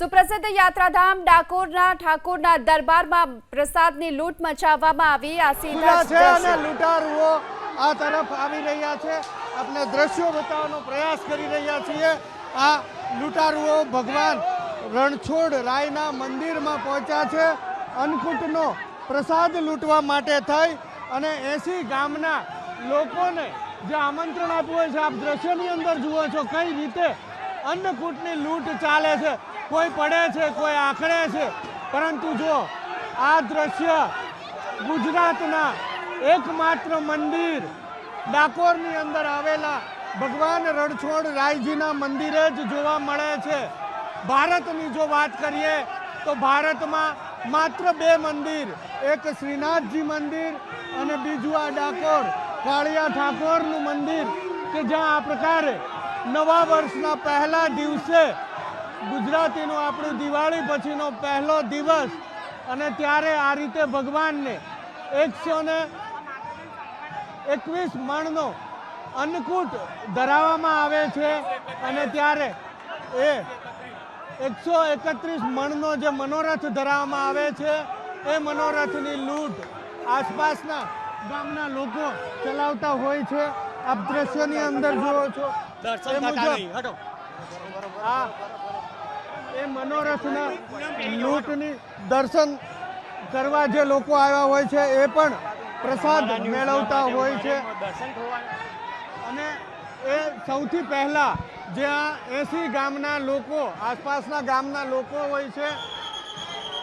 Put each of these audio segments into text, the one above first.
સુપ્રસિદ્ધ યાત્રાધામ ડાકોરના ઠાકોરના દરબારમાં પ્રસાદની લૂંટ મચાવવામાં આવી. આ સીધા છે અને લૂંટારુઓ આ તરફ આવી રહ્યા છે. આપણે દ્રશ્યો બતાવવાનો પ્રયાસ કરી રહ્યા છીએ. આ લૂંટારુઓ ભગવાન રણછોડ રાયના મંદિરમાં પહોંચ્યા છે. અન્નકૂટનો પ્રસાદ લૂંટવા માટે થઈ અને એસી ગામના લોકોને જે આમંત્રણ આપ્યું હોય છે આપ દ્રશ્યની અંદર જુઓ છો કઈ રીતે અન્નકૂટની લૂંટ ચાલે છે. કોઈ પડે છે, કોઈ આંખડે છે. પરંતુ જો આ દ્રશ્ય ગુજરાતના એકમાત્ર મંદિર ડાકોરની અંદર આવેલા ભગવાન રણછોડ રાયજીના મંદિરે જ જોવા મળે છે. ભારતની જો વાત કરીએ, તો ભારતમાં માત્ર બે મંદિર, એક શ્રીનાથજી મંદિર અને બીજું આ ડાકોર, કાળિયા ઠાકોરનું મંદિર કે જ્યાં આ પ્રકારે નવા વર્ષના પહેલા દિવસે ગુજરાતીનો આપણું દિવાળી પછીનો પહેલો દિવસ અને ત્યારે આ રીતે ભગવાનને એકસો ને એકવીસ મણનો અન્નકૂટ ધરાવવામાં આવે છે અને ત્યારે એ એકસો એકત્રીસ મણનો જે મનોરથ ધરાવવામાં આવે છે એ મનોરથની લૂંટ આસપાસના ગામના લોકો ચલાવતા હોય છે. આપ દ્રશ્યની અંદર જુઓ છો. આ એ મનોરથના લૂંટની દર્શન કરવા જે લોકો આવ્યા હોય છે, એ પણ પ્રસાદ મેળવતા હોય છે. અને એ સૌથી પહેલાં જે આ એસી ગામના લોકો, આસપાસના ગામના લોકો હોય છે,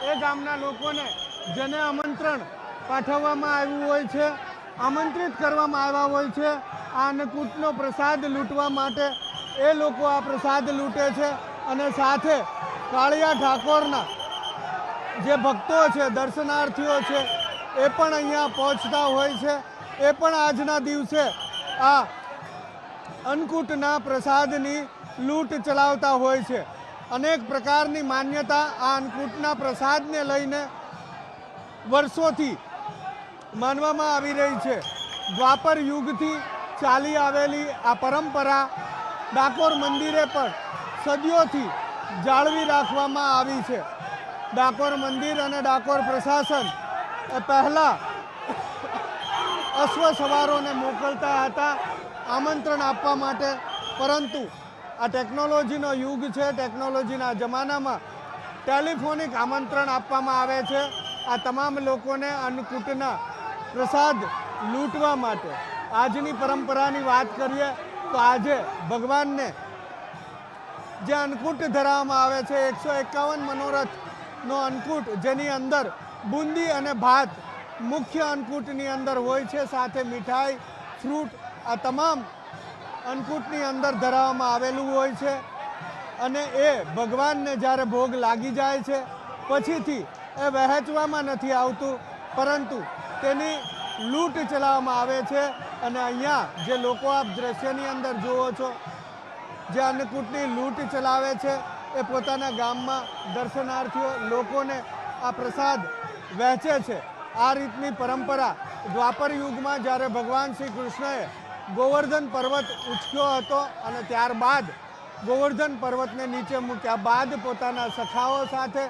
એ ગામના લોકોને જેને આમંત્રણ પાઠવવામાં આવ્યું હોય છે, આમંત્રિત કરવામાં આવ્યા હોય છે, આ અન્નકૂટનો પ્રસાદ લૂંટવા માટે એ લોકો આ પ્રસાદ લૂંટે છે. અને સાથે કાળિયા ઠાકોરના જે ભક્તો છે, દર્શનાર્થીઓ છે, એ પણ અહીંયા પહોંચતા હોય છે. એ પણ આજના દિવસે આ અન્નકૂટના પ્રસાદની લૂંટ ચલાવતા હોય છે. અનેક પ્રકારની માન્યતા આ અન્નકૂટના પ્રસાદને લઈને વર્ષોથી માનવામાં આવી રહી છે. દ્વાપર યુગથી ચાલી આવેલી આ પરંપરા ડાકોર મંદિરે પણ સદીઓથી જાળવી રાખવામાં આવી છે. ડાકોર મંદિર અને ડાકોર પ્રશાસન એ પહેલાં અશ્વ સવારોને મોકલતા હતા, આમંત્રણ આપવા માટે. પરંતુ આ ટેકનોલોજીનો યુગ છે, ટેકનોલોજીના જમાનામાં ટેલિફોનિક આમંત્રણ આપવામાં આવે છે આ તમામ લોકોને અન્નકૂટના પ્રસાદ લૂંટવા માટે. આજની પરંપરાની વાત કરીએ તો આજે ભગવાનને જે અન્નકૂટ ધરાવવામાં આવે છે, એકસો એકાવન મનોરથનો અન્નકૂટ જેની અંદર બુંદી અને ભાત મુખ્ય અન્નકૂટની અંદર હોય છે, સાથે મીઠાઈ, ફ્રૂટ, આ તમામ અન્નકૂટની અંદર ધરાવવામાં આવેલું હોય છે અને એ ભગવાનને જ્યારે ભોગ લાગી જાય છે, પછીથી એ વહેંચવામાં નથી આવતું, પરંતુ તેની લૂંટ ચલાવવામાં આવે છે અને અહીંયા જે લોકો આપ દ્રશ્યની અંદર જુઓ છો જે અન્નકૂટની લૂંટ ચલાવે છે, એ પોતાના ગામમાં દર્શનાર્થીઓ લોકોને આ પ્રસાદ વહેંચે છે. આ રીતની પરંપરા દ્વાપર યુગમાં જ્યારે ભગવાન શ્રી કૃષ્ણએ ગોવર્ધન પર્વત ઉચક્યો હતો અને ત્યારબાદ ગોવર્ધન પર્વતને નીચે મૂક્યા બાદ પોતાના સખાઓ સાથે,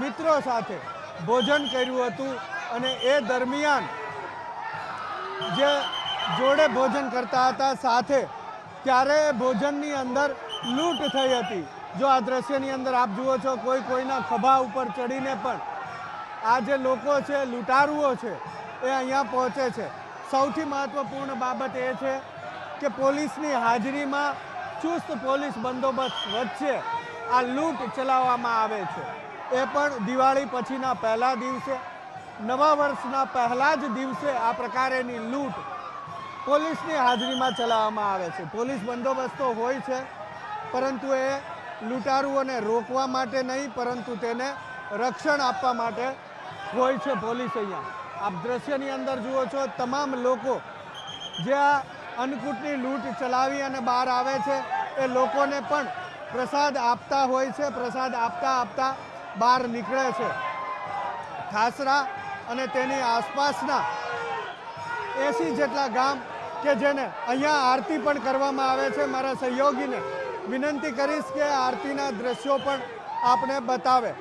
મિત્રો સાથે ભોજન કર્યું હતું અને એ દરમિયાન જે જોડે ભોજન કરતા હતા, સાથે ત્યારે ભોજનની અંદર લૂંટ થઈ હતી. જો આ દ્રશ્યની અંદર આપ જુઓ છો, કોઈ કોઈના ખભા ઉપર ચડીને પણ આ જે લોકો છે, લૂંટારુઓ છે, એ અહીંયા પહોંચે છે. સૌથી મહત્વપૂર્ણ બાબત એ છે કે પોલીસની હાજરીમાં ચુસ્ત પોલીસ બંદોબસ્ત વચ્ચે આ લૂંટ ચલાવવામાં આવે છે. એ પણ દિવાળી પછીના પહેલા દિવસે, નવા વર્ષના પહેલા જ દિવસે આ પ્રકારેની લૂંટ પોલીસની હાજરીમાં ચલાવવામાં આવે છે. પોલીસ બંદોબસ્તો હોય છે, પરંતુ એ લૂંટારુઓને રોકવા માટે નહીં, પરંતુ તેને રક્ષણ આપવા માટે હોય છે પોલીસ અહીંયા. આપ દ્રશ્યની અંદર જુઓ છો, તમામ લોકો જે આ અન્નકૂટની લૂંટ ચલાવી અને બહાર આવે છે, એ લોકોને પણ પ્રસાદ આપતા હોય છે, પ્રસાદ આપતા આપતા બહાર નીકળે છે. ખાસરા અને તેની આસપાસના એસી જેટલા ગામ કે જેને અહીંયા આરતી પણ કરવામાં આવે છે, મારા સહયોગીને વિનંતી કરીશ કે આરતીના દ્રશ્યો પણ આપણે બતાવે.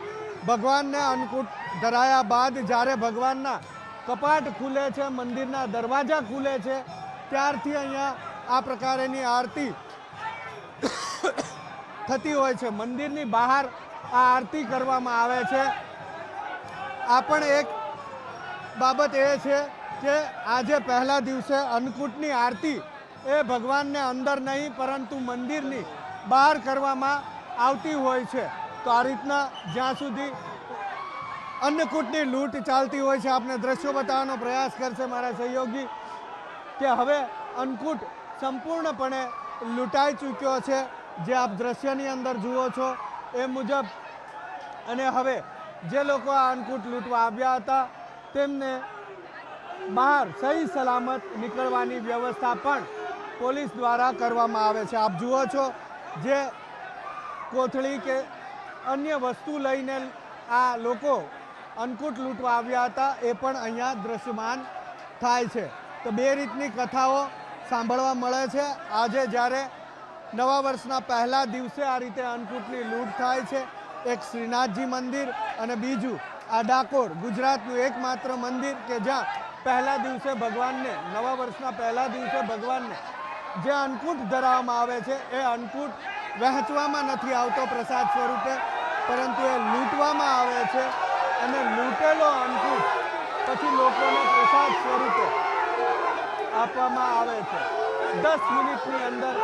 ભગવાનને અન્નકૂટ ધરાયા બાદ જ્યારે ભગવાનના કપાટ ખુલે છે, મંદિરના દરવાજા ખુલે છે, ત્યારથી અહીંયા આ પ્રકારેની આરતી થતી હોય છે. મંદિરની બહાર આ આરતી કરવામાં આવે છે. આ પણ એક બાબત એ છે કે આજે પહેલા દિવસે અન્નકૂટની આરતી એ ભગવાનને અંદર નહીં, પરંતુ મંદિરની બહાર કરવામાં આવતી હોય છે. તો આ રીતના જ્યાં સુધી અન્નકૂટની લૂંટ ચાલતી હોય છે, આપને દ્રશ્યો બતાવવાનો પ્રયાસ કરશે મારા સહયોગી, કે હવે અન્નકૂટ સંપૂર્ણપણે લૂંટાઈ ચૂક્યો છે. જે આપ દ્રશ્યની અંદર જુઓ છો એ મુજબ અને હવે જે લોકો આ અન્નકૂટ લૂંટવા આવ્યા હતા, તેમને બહાર સહી સલામત નીકળવાની વ્યવસ્થા પણ પોલીસ દ્વારા કરવામાં આવે છે. આપ જુઓ છો જે કોથળી કે અન્ય વસ્તુ લઈને આ લોકો અન્નકૂટ લૂંટવા આવ્યા હતા, એ પણ અહીંયા દ્રશ્યમાન થાય છે. તો બે રીતની કથાઓ સાંભળવા મળે છે. આજે જ્યારે નવા વર્ષના પહેલા દિવસે આ રીતે અન્નકૂટની લૂંટ થાય છે, એક શ્રીનાથજી મંદિર અને બીજું આ ડાકોર ગુજરાતનું એકમાત્ર મંદિર કે જ્યાં પહેલા દિવસે ભગવાનને, નવા વર્ષના પહેલા દિવસે ભગવાનને જે અન્નકૂટ ધરાવવામાં આવે છે, એ અન્નકૂટ વહેંચવામાં નથી આવતો પ્રસાદ સ્વરૂપે, પરંતુ એ લૂંટવામાં આવે છે અને લૂંટેલો અન્નકૂટ પછી લોકોને પ્રસાદ સ્વરૂપે આપવામાં આવે છે. દસ મિનિટની અંદર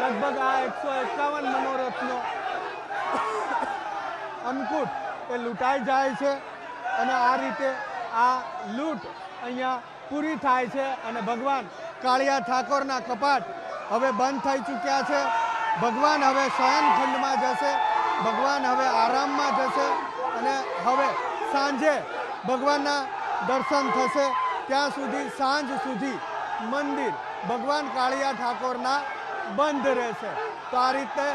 લગભગ આ એકસો એકાવન મનોરથનો અન્નકૂટ એ લૂંટાઈ જાય છે અને આ રીતે આ લૂંટ અહીંયા પૂરી થાય છે અને ભગવાન કાળિયા ઠાકોરના કપાટ હવે બંધ થઈ ચૂક્યા છે. ભગવાન હવે શયનખંડમાં જશે. ભગવાન હવે આરામમાં જશે અને હવે સાંજે ભગવાનના દર્શન થશે. ત્યાં સુધી સાંજ સુધી મંદિર ભગવાન કાળિયા ઠાકોરના બંધ રહેશે. તો આ રીતે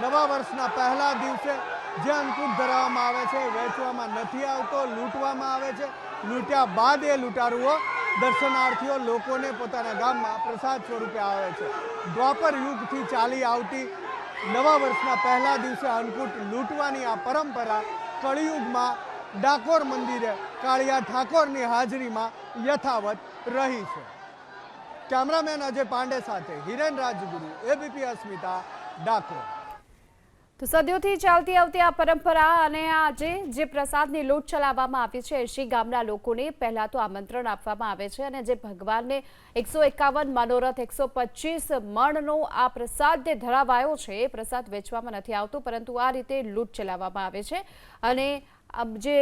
નવા વર્ષના પહેલા દિવસે જે અંકુટ ધરાવવામાં આવે છે, વેચવામાં નથી આવતો, લૂંટવામાં આવે છે. લૂંટ્યા બાદ એ લૂંટારુઓ દર્શનાર્થીઓ લોકોને પોતાના ગામમાં પ્રસાદ સ્વરૂપે આવે છે. દ્વાપર યુગથી ચાલી આવતી નવા વર્ષના પહેલા દિવસે અન્નકૂટ લૂંટવાની આ પરંપરા કળિયુગમાં ડાકોર મંદિરે કાળિયા ઠાકોરની હાજરીમાં યથાવત રહી છે. કેમેરામેન અજય પાંડે સાથે હિરેન રાજગુરુ, એબીપી અસ્મિતા, ડાકોર. તો સદીઓથી ચાલતી આવતી આ પરંપરા અને આજે જે પ્રસાદની લૂંટ ચલાવવામાં આવી છે એસી ગામના લોકોને પહેલાં તો આમંત્રણ આપવામાં આવે છે અને જે ભગવાનને એકસો એકાવન મનોરથ, એકસો પચીસ મણનો આ પ્રસાદ જે ધરાવાયો છે, એ પ્રસાદ વેચવામાં નથી આવતો, પરંતુ આ રીતે લૂંટ ચલાવવામાં આવે છે. અને જે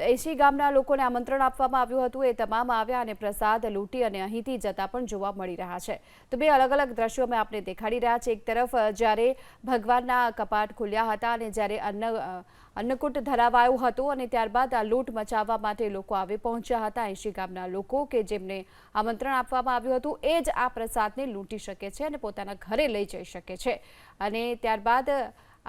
એસી ગામના લોકોને આમંત્રણ આપવામાં આવ્યું હતું. એ તમામ આવ્યા અને પ્રસાદ લૂંટી અને અહીંથી જતા પણ જોવા મળી રહ્યા છે. તો બે અલગ અલગ દ્રશ્યો અમે આપને દેખાડી રહ્યા છે એક તરફ જ્યારે ભગવાનના કપાટ ખુલ્યા હતા અને જ્યારે અન્ન અન્નકૂટ ધરાવાયું હતું અને ત્યારબાદ આ લૂંટ મચાવવા માટે લોકો આવી પહોંચ્યા હતા. એસી ગામના લોકો કે જેમને આમંત્રણ આપવામાં આવ્યું હતું, એ જ આ પ્રસાદને લૂંટી શકે છે અને પોતાના ઘરે લઈ જઈ શકે છે. અને ત્યારબાદ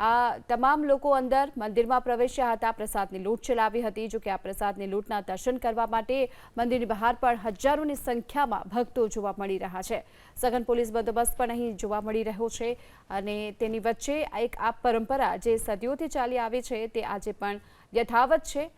આ તમામ લોકો અંદર મંદિરમાં પ્રવેશ્યા હતા. પ્રસાદની લૂંટ ચલાવી હતી, જો કે આ પ્રસાદની લૂંટના દર્શન કરવા માટે મંદિરની બહાર પણ હજારોની સંખ્યામાં ભક્તો જોવા મળી રહ્યા છે. સઘન પોલીસ બંદોબસ્ત પણ અહીં જોવા મળી રહ્યો છે અને તેની વચ્ચે એક આ પરંપરા જે સદીઓથી ચાલી આવી છે, તે આજે પણ યથાવત છે.